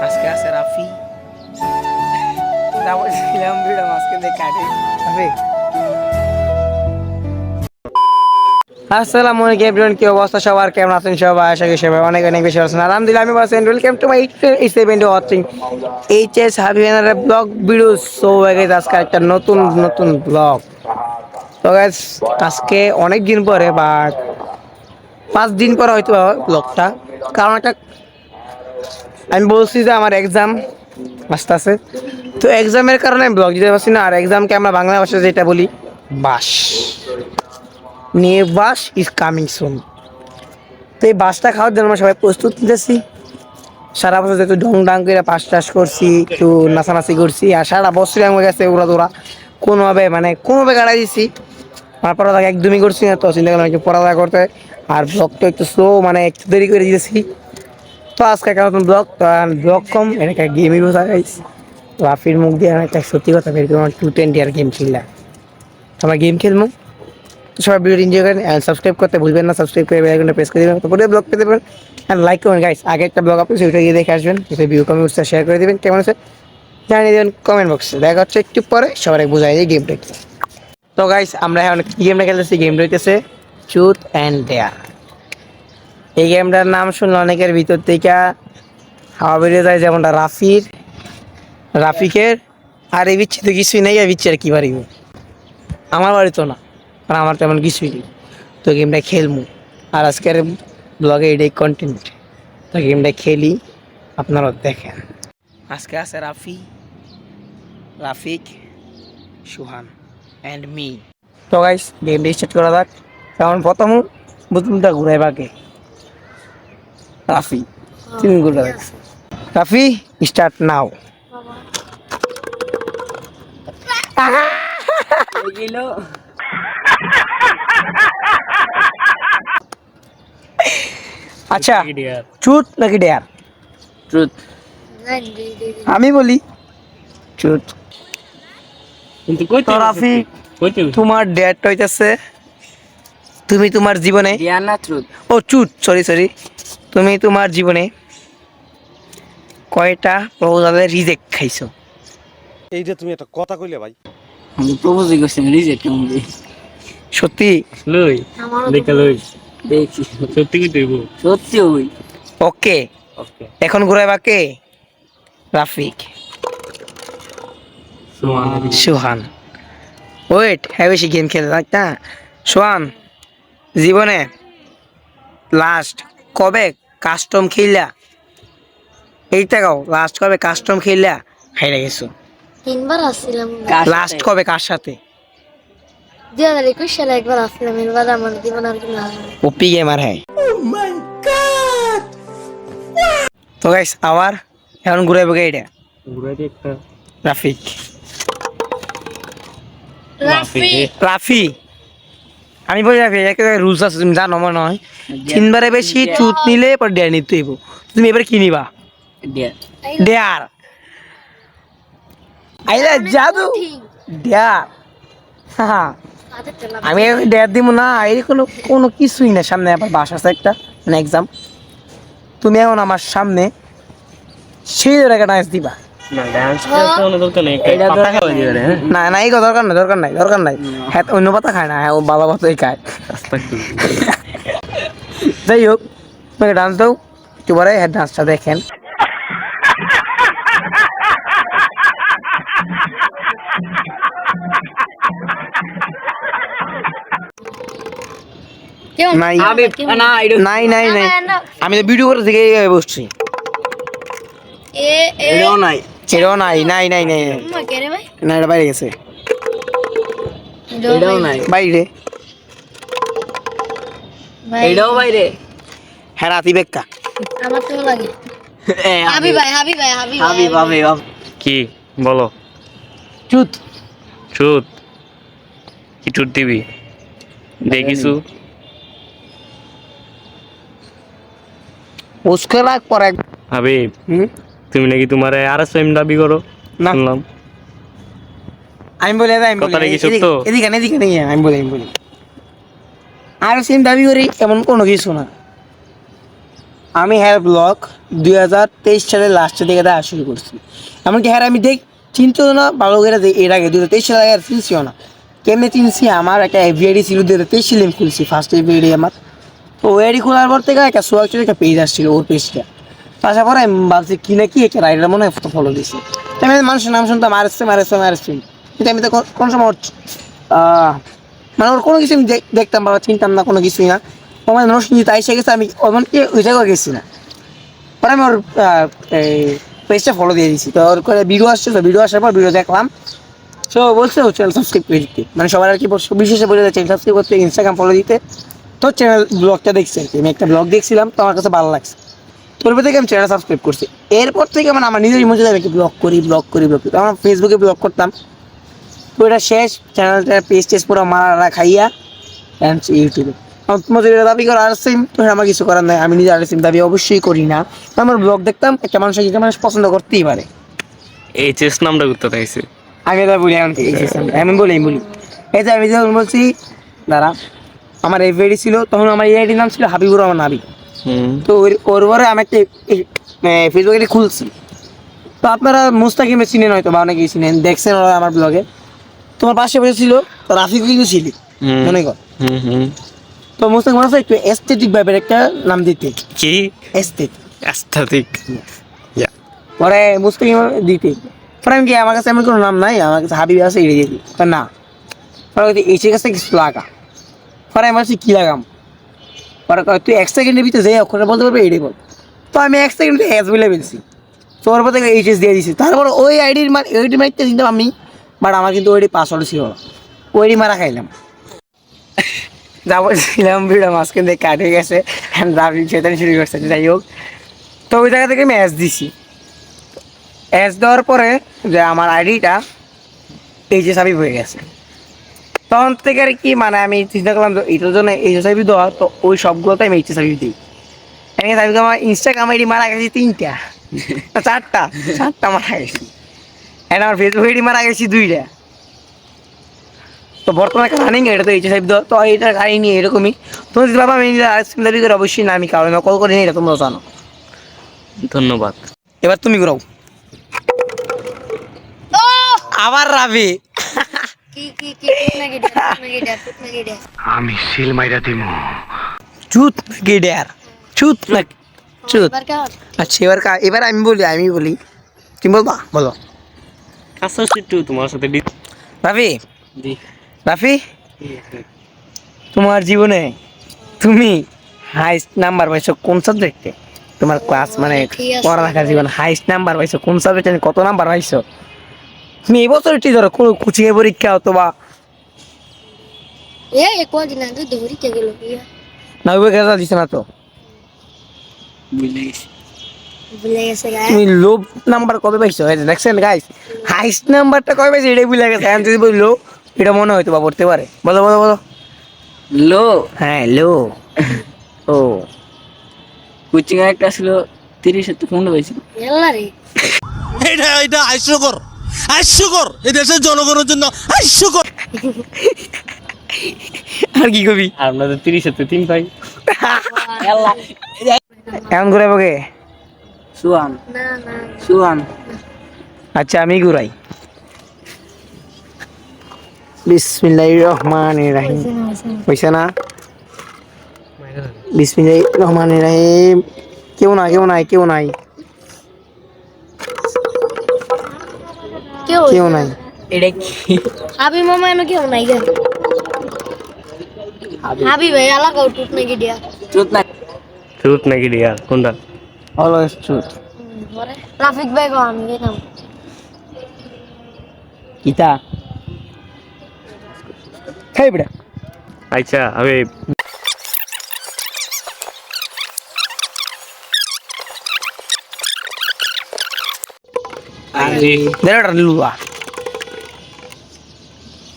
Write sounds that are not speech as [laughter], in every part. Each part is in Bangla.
কাটে রাফি আসসালামু আলাইকুম এভরিওয়ান কি অবস্থা সবার কেমন আছেন সবাই আশা করি সবাই অনেক অনেক বেশি আছেন আলহামদুলিল্লাহ আমি বলছেন welcome to my H two watching H S হাবিয়ানার blog video so guys আজকে একটা নতুন নতুন ব্লগ তো গাইজ আজকে অনেক দিন পরে বা পাঁচ দিন পরে হয়তো ব্লগটা কারণ একটা আমি বলছি যে আমার এক্সাম আসতে আছে তো এক্সামের কারণে আমি ব্লগ দিতে পারছি না। আর এক্সামকে আমরা বাংলা ভাষায় যেটা বলি, বাস। নিয়ে বাস ইজ কামিং সুন তো এই বাসটা খাওয়ার জন্য আমরা সবাই প্রস্তুত নিতেছি। সারা বছর যেহেতু ডং ডাং করে পাস টাস করছি, একটু নাচানাচি করছি, আর সারা বছর হয়ে গেছে ওরা তোরা কোনোভাবে মানে কোনোভাবে গাড়াই দিছি। আমার পড়ালেখা একদমই করছি না, তো চিন্তা করলাম একটু পড়ালেখা করতে আর ব্লগটা একটু স্লো মানে একটু দেরি করে দিয়েছি। তো আজকে একটা নতুন ব্লগ তো ব্লগ কম এটা গেমই বোঝা গাইস রাফির মুখ দিয়ে একটা সত্যি কথা বের করলাম টু টোয়েন্টি আর গেম খেললাম তো আমরা গেম খেলব। তো সবাই ভিডিও এনজয় করেন সাবস্ক্রাইব করতে ভুলবেন না সাবস্ক্রাইব করে বেলাইকনটা প্রেস করে দেবেন তো পুরো ব্লগ পেতে পারেন। অ্যান্ড লাইক করুন গাইস আগে একটা ব্লগ আপনি সেটা গিয়ে দেখে আসবেন সেটা ভিউ কমেন্ট উৎসাহ শেয়ার করে দেবেন, কেমন আছে জানিয়ে দেবেন কমেন্ট বক্সে দেখা হচ্ছে একটু পরে সবাই বোঝাই যায় গেমটা তো গাইস আমরা এখন কি গেমটা খেলতেছি? গেমটা হইতেছে চুথ অ্যান্ড ডেয়ার এই গেমটার নাম শুনলে অনেকের ভিতর থেকে হাওয়া বেরিয়ে যায়, যেমনটা রাফির, রাফিকের, আর এই বিচ্ছি তো কিছুই নেই আর বিচ্ছি আর কি পারিব আমার বাড়ি তো না, আর আমার তেমন কিছুই নেই। তো গেমটা খেলব আর আজকের ব্লগে এটাই কন্টেন্ট তো গেমটা খেলি, আপনারা দেখেন। আজকে আছে রাফি, রাফিক, সুহান অ্যান্ড মি তো গাইস গেমটা স্টার্ট করা যাক। কারণ প্রথম বুতুমটা ঘুরাই বাকে রাফি। তিন ঘুরা রাফি স্টার্ট নাও আচ্ছা চুত নাকি ডেয়ার ট্রুথ আমি বলি চুত কিন্তু কই তো রাফি কইতে তোমার ডেয়ারটা হইতেছে তুমি তোমার জীবনে ও চুত সরি সরি তুমি তোমার জীবনে কয়টা প্রপোজালের রিজেক্ট খাইছো? এইটা তুমি একটা কথা কইলে ভাই। আমি প্রপোজই করছি রিজেক্ট কেমন সত্যি? লই দেখা লই। দেখি। সত্যি কি দেবো সত্যি ওই ওকে। ওকে। এখন ঘুরাইবা কে? রাফিক। সোহান। সুহান। ওয়েট হ্যাঁ বেশি গেম খেলে থাক না? সোহান। জীবনে লাস্ট কবে কাস্টম খেললা? এইটা গাও লাস্ট কবে কাস্টম খেললা? হাইরা গেছো। তিনবার আসছিলাম। লাস্ট কবে কার সাথে? দুই হাজার একুশ সালে একবার আসছিলাম এরবার আমার জীবন আর কি না ওপি গেমার হ্যাঁ তো গাইস আবার এখন ঘুরাইবো কে এটা একটা। রাফিক। রাফি রাফি আমি বলি রাফি একটা রুলস আছে তুমি জানো মনে হয় তিনবারে বেশি চুত নিলে পর ডেয়ার নিতে হইব। তুমি এবার কি নিবা? ডিয়া ডেয়ার আইলা জাদু। ডেয়ার হ্যাঁ আমি ডেয়ার দিব না এই কোনো কোনো কিছুই না। সামনে আবার বাস আছে একটা মানে এক্সাম তুমি এখন আমার সামনে সেই জায়গাটা ডান্স দিবা। না ডান্স করতে কোনো দরকার নেই এটা পাতা দরকার খাওয়া নেই। দিবে না না এই দরকার নাই দরকার নাই দরকার নাই। হ্যাঁ অন্য পাতা খায় না হ্যাঁ ও ভালো পাতাই খায়। যাই হোক তোমাকে ডান্স দাও একটু পরে হ্যাঁ ডান্সটা দেখেন। নাই। নাই নাই নাই। আমি তো ভিডিও করে থেকে বসছি। এ এ। নাই। এটাও নাই নাই নাই নাই। না এটা বাইরে গেছে। এটাও নাই। বাইরে। এটাও বাইরে। হ্যাঁ রাতি বেক্কা। আমার তো লাগে। [laughs] হাবি। ভাই হাবি ভাই হাবি হাবি ভাবি ভাবি কি? বলো। চুত। চুত। কি চুত দিবি? দেখিছু। তুমি নাকি তোমার আর এস এম দাবি করো? না। শুনলাম। আমি বলে আমি বলি, কথাটা কি এদিকে- সত্য? এদিকে না, এদিকে নেই আমি বলি আমি বলি আর সেম দাবি করি এমন কোনো কিছু না। আমি হ্যার ব্লগ দুই হাজার তেইশ সালের লাস্টের দিকে দেখা শুরু করছি। এমনকি হ্যাঁ আমি দেখ চিনতো না ভালো করে এর আগে দু হাজার তেইশ সালের আগে চিনছিও না। কেমনে চিনছি? আমার একটা এভিআইডি ছিল দু হাজার তেইশ সালে আমি খুলছি ফার্স্ট এভিআইডি আমার। তো ওয়াইডি খোলার পর থেকে একটা সোয়াক একটা পেজ আসছিল ওর পেজটা আসার পরে আমি ভাবছি, কি না কি একটা রাইডার মনে হয় ফলো দিছি। আমি মানুষের নাম শুনতাম আর এসছে আর এসছে আর কিন্তু আমি তো কোন- সময় মানে ওর কোনো কিছু আমি দেখতাম বা চিনতাম না, কোনো কিছুই না। মানে নরসিংদী তাই গেছে, আমি এমনকি ওই জায়গায় গেছি না। পরে আমি ওর এই পেজটা ফলো দিয়ে দিয়েছি তো ওর করে ভিডিও আসছে, তো ভিডিও আসার পর ভিডিও দেখলাম। সো বলছে, ও চ্যানেল সাবস্ক্রাইব করে দিতে। মানে সবার আর কি বিশেষে বলে চ্যানেল সাবস্ক্রাইব করতে ইনস্টাগ্রাম ফলো দিতে। তো চ্যানেল ব্লগটা দেখছি আর কি। আমি একটা ব্লগ দেখছিলাম, তো আমার কাছে ভালো লাগছে। তোর থেকে আমি চ্যানেল সাবস্ক্রাইব করছি। এরপর থেকে মানে আমার নিজের মধ্যে আমি ব্লগ করি ব্লগ করি ব্লগ করি। আমার ফেসবুকে ব্লগ করতাম। তো এটা শেষ চ্যানেলটা পেজ টেজ পুরো মারা খাইয়া and ইউটিউবে আমার তোমাদের এটা দাবি করা আর সেম তো আমার কিছু করার নাই। আমি নিজে আর সিম দাবি অবশ্যই করি না। আমার ব্লগ দেখতাম একটা মানুষ একটা মানুষ পছন্দ করতেই পারে। এইচএস নামটা করতে চাইছে। আমি এটা বলি এমন কি এমন বলি আমি বলি। এই যে আমি যখন বলছি দাঁড়া আমার এফআইডি ছিল তখন আমার এআইডির নাম ছিল হাবিবুর রহমান হাবিব তো ওর ওর পরে আমি একটা ফেসবুকে খুলছি। তো আপনারা মুস্তাকিমে চিনেন হয়তো বা অনেকেই চিনেন। দেখছেন ওরা আমার ব্লগে তোমার পাশে বসেছিল তো রাফিক কিন্তু ছিলি। মনে কর। তো মুস্তাকিম বলছে একটু এস্থেটিক ভাবের একটা নাম দিতে। কি? এস্থেটিক অ্যাস্থেটিক পরে মুস্তাকিম দিতে। পরে আমি কি আমার কাছে এমন কোনো নাম নাই? আমার কাছে হাবিব আছে এড়িয়ে তা না। পরে এইচের কাছে কিছু লাগা। পরে আমি কী লাগাম? পরে তুই এক সেকেন্ডের ভিতরে যে অক্ষরটা বলতে পারবে এটাই বল। তো আমি এক সেকেন্ডে এস বলে ফেলছি। তো ওর পর এইচএস দিয়ে দিছি। তারপর ওই আইডির মানে ওইটি মারতে দিতাম আমি বাট আমার কিন্তু ওইটি পাসওয়ার্ড ছিল। না ওইটি মারা খাইলাম। যা বলছিলাম ভিডিও মাঝখান থেকে কাটে গেছে রাফিক শুরু করছে, যাই হোক। তো ওই জায়গা থেকে আমি অ্যাস দিছি। অ্যাস দেওয়ার পরে যে আমার আইডিটা এইচএস হাবিব হয়ে গেছে। তখন থেকে আর কি মানে আমি চিন্তা করলাম যে এটার জন্য এইচএস হাবিব দেওয়া তো ওই সবগুলোতে আমি এইচএস হাবিব দিই। আমি হাবিব আমার ইনস্টাগ্রাম আইডি মারা গেছে তিনটা। চারটা। চারটা মারা গেছি। এখন আমার ফেসবুক আইডি মারা গেছি দুইটা। তো বর্তমানে রানিং এটা তো এইচএস হাবিব দেওয়া। তো এটা কাহিনী এরকমই। তুমি যদি বাবা আমি আইসক্রিম দাবি করে অবশ্যই না আমি কারণ কল করে নিই এটা তোমরা জানো। ধন্যবাদ। এবার তুমি ঘুরাও। আবার রাবি। কি কি কি ড্যাপ টুক নাকি ড্যাপ চুত নাকি ডেয়ার চুত নাকি চুত আচ্ছা এবার কা- এবার আমি বলি আমি বলি। তুমি বলবা? বলো। একটু তোমার সাথে দি রাফি? রাফি? তোমার জীবনে তুমি হাইস্ট নাম্বার পাইছো কোন সাবজেক্টে তোমার ক্লাস মানে। পড়ালেখার জীবন হাইস্ট নাম্বার পাইছো কোন সাবজেক্টে কত নাম্বার পাইছো? তুমি এই বছর এটি ধরো কোনো কোচিং এ পরীক্ষা অথবা এ কদিন আগে দৌড়ি কে গেল না ওই গেছা দিছে না তো? বুঝলে গেছি। ভুলে গেছে গায়ে তুমি লোভ নাম্বার কবে পাইছো? এই যে দেখছেন গাইস হাইস্ট নাম্বারটা কবে পাইছো? এটাই ভুলে গেছে। আমি যদি বলি লো এটা মনে হয়তো বা পড়তে পারে। বলো বলো বলো। লো? হ্যাঁ লো। ও। কোচিং একটা ছিল তিরিশ তো ফোন পাইছি এল্লা রে। এটা এটা হাস্যকর। হাস্যকর এই দেশের জনগণের জন্য হাস্যকর আর কি কবি? আপনাদের তিরিশ হাতে তিন ভাই। এমন ঘুরে বকে? সুয়ান না না। সুয়ান আচ্ছা আমি ঘুরাই। বিসমিল্লাহির রহমানির রহিম হইছে না? বিসমিল্লাহির রহমানির রহিম কেউ নাই কেউ নাই কেউ নাই। কেউ কেউ নাই এটা কি হাবি মামা এনো কেউ নাই গে হাবি ভাই আলাদা টুক নাকি ড্যাপ চোদ না ট্রুথ নাকি ডিয়ার কোনটা অলওয়েজ ট্রুথ রাফিক ভাই গো আমি গেলাম কিতা খাই বেটা আচ্ছা আমি লুয়া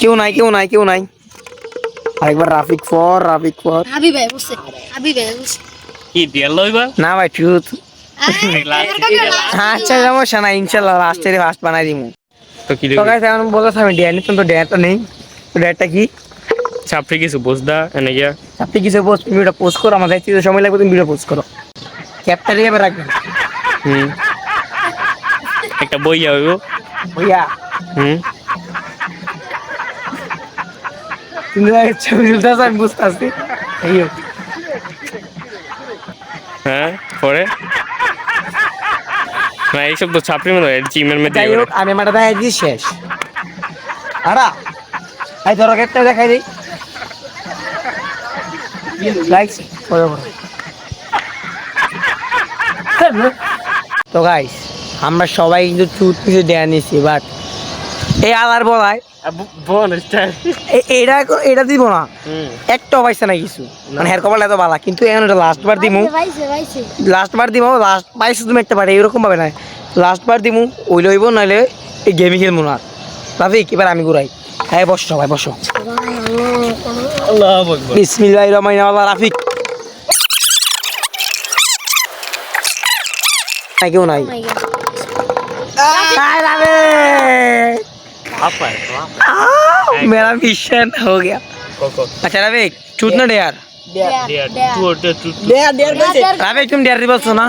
কেউ নাই কেউ নাই কেউ নাই। আরেকবার রাফিক ফর রাফিক ফর হাবি ভাই বুঝছে হাবি ভাই বুঝছে কি ডিয়ার লইবা? না ভাই [laughs] ট্রুথ হ্যাঁ আচ্ছা সমস্যা না ইনশাল্লাহ লাস্টের ফার্স্ট বানাই দিমু। তো কি তো গাইস এখন বলতে আমি ডেয়ার নিতাম তো ডেয়ারটা নেই। তো ডেয়ারটা কি? চাপড়ি কিছু বুঝদা এনে গিয়া। আপনি কিছু পোস্ট ভিডিওটা পোস্ট করো তো সময় লাগবে তুমি ভিডিও পোস্ট করো। ক্যাপটা রেখে রাখবেন। হুম। একটা বই হইব ভইয়া হুম? তুমি ছবি তুলতেছ আমি বুঝতে পারছি এই হ্যাঁ পরে? না এইসব তো ছাপড়ি মনে হয় জিমের মধ্যে যাই হোক আমি আমার দেখাই দিই শেষ। আরা এই ধরো ক্যাপটা দেখাই দিই। লাইক করো। তো গাইস আমরা সবাই কিন্তু চুট কিছু দেয়া নিছি বাট এই আলার বলায় এটা এটা দিব না। একটাও পাইছে না কিছু। মানে হের কপাল এত বালা কিন্তু এখন এটা লাস্ট বার দিমু। লাস্ট বার দিমু লাস্ট পাইছো তুমি একটা পারে এরকম ভাবে না লাস্ট বার দিমু ওই লইব নাহলে এই গেমই খেলব না। রাফিক এবার আমি ঘুরাই। হ্যাঁ বসো সবাই বসো। আল্লাহ আকবার। বিসমিল্লাহ রহমান আল্লাহ রাফিক। নাই কেউ নাই মাই গড আয় রাফিক আপা आओ, मेरा मिशन हो गया अच्छा रवि चूत ना डेयर রাবিক তুমি ডেয়ারি বলছো না?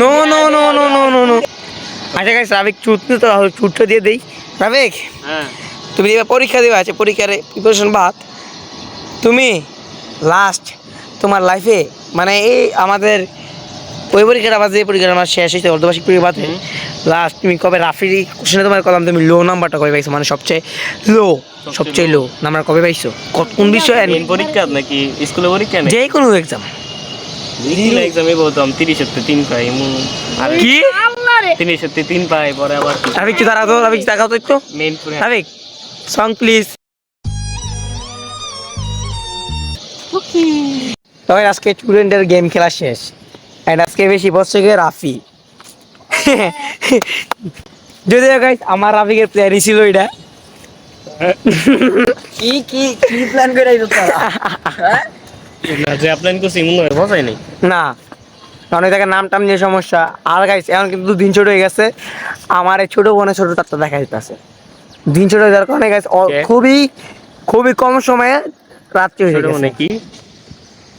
No no no no no no no আচ্ছা গাইস রাবিক চুটনি তো চুটটা দিয়ে দেই। রাবিক তুমি এবার পরীক্ষা দেবে আছে পরীক্ষার প্রিপারেশন বাদ। তুমি লাস্ট তোমার লাইফে মানে এই আমাদের ওই পরীক্ষাটা বাদ যে পরীক্ষাটা আমার শেষ হয়েছে অর্ধবার্ষিক পরীক্ষা বাদে লাস্ট তুমি কবে রাফির কোশ্চেনে তোমার কলাম তুমি লো নাম্বারটা কবে পাইছো? মানে সবচেয়ে লো সবচেয়ে লো নাম্বার কবে পাইছো? কোন বিষয়ে পরীক্ষা নাকি স্কুলে পরীক্ষা যে কোনো এক্সাম স্কুলে এক্সামে বলতাম তিরিশ সত্যি তিন পাই মু আর কি? তিরিশ সত্যি তিন পাই পরে আবার রাফিক কি? দাঁড়াতো রাফিক দেখাও তো একটু। রাফিক সং প্লিজ তবে আজকে স্টুডেন্টের গেম খেলা শেষ। অ্যান্ড আজকে বেশি বসছে গিয়ে রাফি। যদিও গাইস আমার রাফিকের প্ল্যানই ছিল এটা কি কি কি প্ল্যান করে না যে অ্যাপ্লাই করছি মনে হয় বোঝাই নাই। না। কারণ এটাকে নাম টাম নিয়ে সমস্যা। আর গাইস এখন কিন্তু দিন ছোট হয়ে গেছে। আমার এই ছোট বোনের ছোট তারটা দেখা যেতেছে দিন ছোট হয়ে যাওয়ার কারণে গাইস খুবই খুবই কম সময়ে রাত্রি হয়ে ছোট গেছে। মনে কি?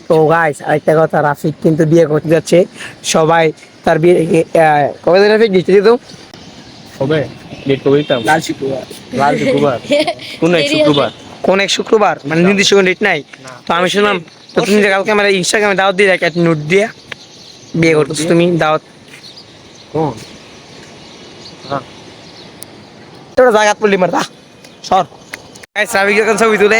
তো গাইস আরেকটা কথা রাফিক কিন্তু বিয়ে করতে যাচ্ছে। সবাই তার বিয়ে কবে দিন রাফিক দিতে দিত হবে ডেট কবে দিতাম? লাল শুক্রবার। লাল শুক্রবার। কোন এক শুক্রবার? কোন এক শুক্রবার? মানে নির্দিষ্ট কোনো ডেট নাই? তো আমি শুনলাম তো তুমি যে কালকে আমার ইনস্টাগ্রামে দাওয়াত দিয়ে একটা নোট দিয়া বিয়ে করতেছো তুমি দাওয়াত। কোন? তোরা জায়গাত পড়লি মারদা সর। গাইস রাফিক যখন ছবি তুলে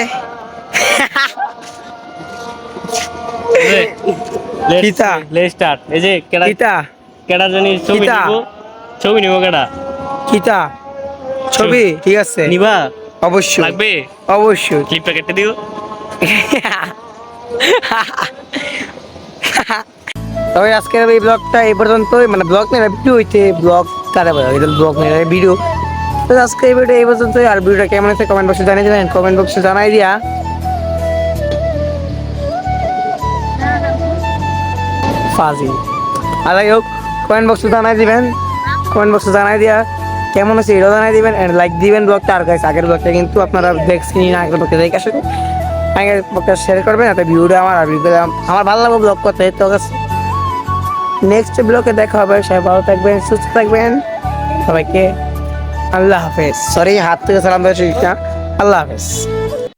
কিতা? লে স্টার্ট। এই যে কেডা কিতা? কেডা জানি ছবি নিব। ছবি নিব কেডা? কিতা? ছবি? ঠিক আছে। নিবা? অবশ্যই। লাগবে? অবশ্যই। ক্লিপটা কেটে দিও। তবে আজকের এই ব্লগটা এই পর্যন্তই। মানে ব্লগ নেই ভিডিও হইতে ব্লগ ব্লগ নেই ভিডিও। তো আজকে এই ভিডিও এই পর্যন্তই। আর ভিডিওটা কেমন হয়েছে কমেন্ট বক্সে জানিয়ে দেবেন। কমেন্ট বক্সে জানাই দিয়া। ফাজি আর যাই হোক কমেন্ট বক্সে জানাই দিবেন। কমেন্ট বক্সে জানাই দিয়া কেমন আছে এটাও জানাই দিবেন এন্ড লাইক দিবেন ব্লগটা আর গাইস আগের ব্লগটা কিন্তু আপনারা দেখছেন না আগের ব্লগটা দেখে আসেন। আগের ব্লগটা শেয়ার করবেন একটা ভিডিওটা আমার আর ভিডিওটা আমার ভালো লাগবে ব্লগ করতে তো নেক্সট ব্লগে দেখা হবে, সবাই ভালো থাকবেন, সুস্থ থাকবেন। সবাইকে আল্লাহ হাফেজ। সরি হাত থেকে সালাম দেওয়া আল্লাহ হাফেজ।